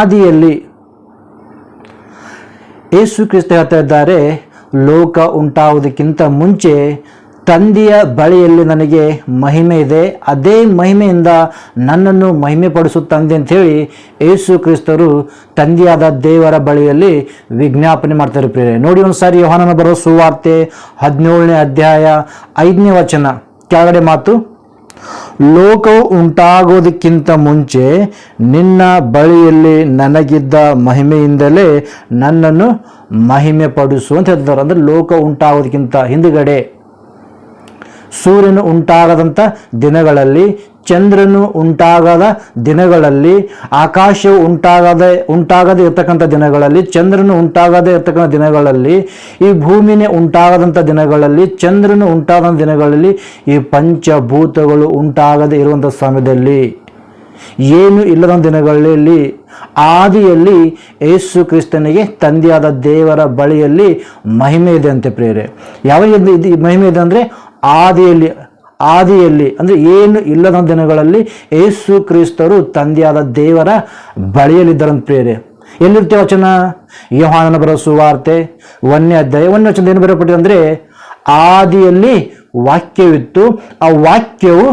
ಆದಿಯಲ್ಲಿ ಯೇಸು ಕ್ರಿಸ್ತ ಹೇಳ್ತಾ ಇದ್ದಾರೆ, ಲೋಕ ಉಂಟಾವುದಕ್ಕಿಂತ ಮುಂಚೆ ತಂದೆಯ ಬಳಿಯಲ್ಲಿ ನನಗೆ ಮಹಿಮೆ ಇದೆ, ಅದೇ ಮಹಿಮೆಯಿಂದ ನನ್ನನ್ನು ಮಹಿಮೆ ಪಡಿಸುತ್ತಂದೆ ತಂದೆ ಅಂಥೇಳಿ ಯೇಸು ಕ್ರಿಸ್ತರು ತಂದೆಯಾದ ದೇವರ ಬಳಿಯಲ್ಲಿ ವಿಜ್ಞಾಪನೆ ಮಾಡ್ತಾರೆ ಪ್ರಿಯರೇ. ನೋಡಿ ಒಂದು ಸಾರಿ ಯೋಹಾನನ ಬರೋ ಸುವಾರ್ತೆ ಹದಿನೇಳನೇ ಅಧ್ಯಾಯ ಐದನೇ ವಚನ. ಕೆಳಗಡೆ ಮಾತು. ಲೋಕವು ಉಂಟಾಗೋದಕ್ಕಿಂತ ಮುಂಚೆ ನಿನ್ನ ಬಳಿಯಲ್ಲಿ ನನಗಿದ್ದ ಮಹಿಮೆಯಿಂದಲೇ ನನ್ನನ್ನು ಮಹಿಮೆ ಪಡಿಸು ಅಂತ ಹೇಳ್ತಾರೆ ಅಂದರೆ ಲೋಕ ಉಂಟಾಗೋದಕ್ಕಿಂತ ಹಿಂದುಗಡೆ ಸೂರ್ಯನು ಉಂಟಾಗದಂಥ ದಿನಗಳಲ್ಲಿ ಚಂದ್ರನು ಉಂಟಾಗದ ದಿನಗಳಲ್ಲಿ, ಆಕಾಶವು ಉಂಟಾಗದೆ, ಉಂಟಾಗದೇ ಇರತಕ್ಕಂಥ ದಿನಗಳಲ್ಲಿ, ಚಂದ್ರನು ಉಂಟಾಗದೇ ಇರತಕ್ಕಂಥ ದಿನಗಳಲ್ಲಿ, ಈ ಭೂಮಿನೇ ಉಂಟಾಗದಂಥ ದಿನಗಳಲ್ಲಿ, ಚಂದ್ರನು ಉಂಟಾದಂಥ ದಿನಗಳಲ್ಲಿ ಈ ಪಂಚಭೂತಗಳು ಉಂಟಾಗದೆ ಇರುವಂಥ ಸಮಯದಲ್ಲಿ, ಏನು ಇಲ್ಲದ ದಿನಗಳಲ್ಲಿ, ಆದಿಯಲ್ಲಿ ಯೇಸು ಕ್ರಿಸ್ತನಿಗೆ ತಂದೆಯಾದ ದೇವರ ಬಳಿಯಲ್ಲಿ ಮಹಿಮೆ ಇದೆ ಅಂತೆ ಪ್ರೇರೆ ಯಾವ ಮಹಿಮೆ ಇದೆ ಅಂದರೆ, ಆದಿಯಲ್ಲಿ ಆದಿಯಲ್ಲಿ, ಅಂದರೆ ಏನು ಇಲ್ಲದ ದಿನಗಳಲ್ಲಿ ಯೇಸು ಕ್ರಿಸ್ತರು ತಂದೆಯಾದ ದೇವರ ಬಳಿಯಲ್ಲಿದ್ದರಂತ ಪ್ರೇರೆ ಎಲ್ಲಿರುತ್ತೆ ವಚನ? ಯೋಹಾನನ ಬರೋ ಸುವಾರ್ತೆ ಒಂದನೇ ಅಧ್ಯಾಯ ಒಂದನೇ ವಚನ ಏನು ಬರಪಟ್ಟಿದೆ ಅಂದರೆ, ಆದಿಯಲ್ಲಿ ವಾಕ್ಯವಿತ್ತು, ಆ ವಾಕ್ಯವು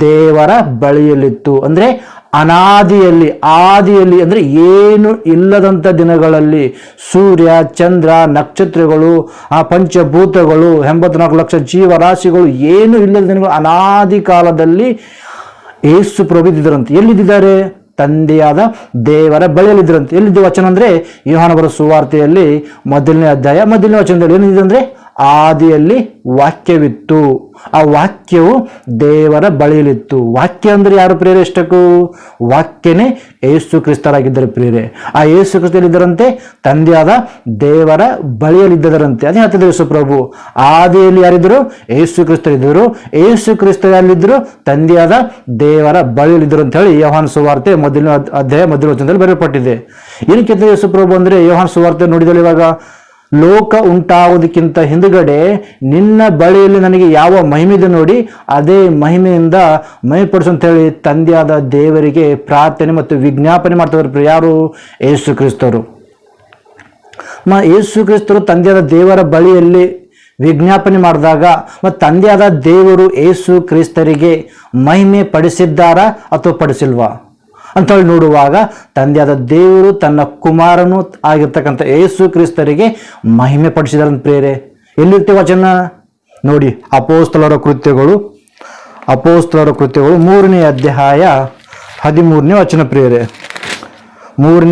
ದೇವರ ಬಳಿಯಲ್ಲಿತ್ತು. ಅಂದರೆ ಅನಾದಿಯಲ್ಲಿ, ಆದಿಯಲ್ಲಿ ಅಂದರೆ ಏನು ಇಲ್ಲದಂಥ ದಿನಗಳಲ್ಲಿ ಸೂರ್ಯ, ಚಂದ್ರ, ನಕ್ಷತ್ರಗಳು, ಆ ಪಂಚಭೂತಗಳು, ಎಂಬತ್ನಾಲ್ಕು ಲಕ್ಷ ಜೀವರಾಶಿಗಳು ಏನು ಇಲ್ಲದ ದಿನಗಳು, ಅನಾದಿ ಕಾಲದಲ್ಲಿ ಏಸು ಪ್ರಭಿದ್ದರಂತೆ ಎಲ್ಲಿದ್ದಾರೆ ತಂದೆಯಾದ ದೇವರ ಬಳಿಯಲ್ಲಿದ್ದರಂತೆ ಎಲ್ಲಿದ್ದ ವಚನ ಅಂದರೆ ಯೋಹಾನವರ ಸುವಾರ್ತೆಯಲ್ಲಿ ಮೊದಲನೇ ಅಧ್ಯಾಯ, ಮೊದಲನೇ ವಚನದಲ್ಲಿ ಏನಿದೆ ಅಂದರೆ ಆದಿಯಲ್ಲಿ ವಾಕ್ಯವಿತ್ತು. ಆ ವಾಕ್ಯವು ದೇವರ ಬಳಿಯಲಿತ್ತು ವಾಕ್ಯ ಅಂದರೆ ಯಾರು ಪ್ರೇರೆ ಎಷ್ಟಕ್ಕೂ ವಾಕ್ಯನೇ ಯೇಸು ಕ್ರಿಸ್ತರಾಗಿದ್ದರೆ ಪ್ರೇರೆ ಆ ಯೇಸು ಕ್ರಿಸ್ತರಿದ್ದರಂತೆ ತಂದೆಯಾದ ದೇವರ ಬಳಿಯಲ್ಲಿದ್ದರಂತೆ ಅದೇ ಹತ್ತು ದಿವಸ ಪ್ರಭು ಆದಿಯಲ್ಲಿ ಯಾರಿದ್ದರು? ಯೇಸು ಕ್ರಿಸ್ತರಿದ್ದರು. ಯೇಸು ಕ್ರಿಸ್ತರಲ್ಲಿದ್ದರು ತಂದೆಯಾದ ದೇವರ ಬಳಿಯಲ್ಲಿದ್ದರು ಅಂತ ಹೇಳಿ ಯೋಹಾನ್ ಸುವಾರ್ತೆ ಮೊದಲಿನ ಅಧ್ಯಾಯ ಮೊದಲ ವಚನದಲ್ಲಿ ಬರೆಯಲ್ಪಟ್ಟಿದೆ. ಏನಕ್ಕೆ ಯೇಸು ಪ್ರಭು ಅಂದರೆ ಯೋಹಾನ್ ಸುವಾರ್ತೆ ನೋಡಿದಲ್ಲಿ ಇವಾಗ? ಲೋಕ ಉಂಟಾಗುವುದಕ್ಕಿಂತ ಹಿಂದುಗಡೆ ನಿನ್ನ ಬಳಿಯಲ್ಲಿ ನನಗೆ ಯಾವ ಮಹಿಮೆ ಇದೆ ನೋಡಿ, ಅದೇ ಮಹಿಮೆಯಿಂದ ಮಹಿಪಡಿಸು ಅಂತ ಹೇಳಿ ತಂದೆಯಾದ ದೇವರಿಗೆ ಪ್ರಾರ್ಥನೆ ಮತ್ತು ವಿಜ್ಞಾಪನೆ ಮಾಡ್ತಾರೆ ಯಾರು? ಯೇಸು ಕ್ರಿಸ್ತರು. ಮ, ಯೇಸು ಕ್ರಿಸ್ತರು ತಂದೆಯಾದ ದೇವರ ಬಳಿಯಲ್ಲಿ ವಿಜ್ಞಾಪನೆ ಮಾಡಿದಾಗ ಮತ್ತು ತಂದೆಯಾದ ದೇವರು ಯೇಸು ಕ್ರಿಸ್ತರಿಗೆ ಮಹಿಮೆ ಪಡಿಸಿದ್ದಾರಾ ಅಥವಾ ಪಡಿಸಿಲ್ವಾ? ಅಂತೇಳಿ ನೋಡುವಾಗ ತಂದೆಯಾದ ದೇವರು ತನ್ನ ಕುಮಾರನು ಆಗಿರ್ತಕ್ಕಂಥ ಯೇಸು ಕ್ರಿಸ್ತರಿಗೆ ಮಹಿಮೆ ಪಡಿಸಿದಾರಂತ ಪ್ರೇರೆ ಎಲ್ಲಿರ್ತೀವಿ ವಚನ? ನೋಡಿ, ಅಪೋಸ್ತಲರ ಕೃತ್ಯಗಳು. ಅಪೋಸ್ತಲರ ಕೃತ್ಯಗಳು ಮೂರನೇ ಅಧ್ಯಾಯ ಹದಿಮೂರನೇ ವಚನ ಪ್ರೇರೆ ಮೂರನೇ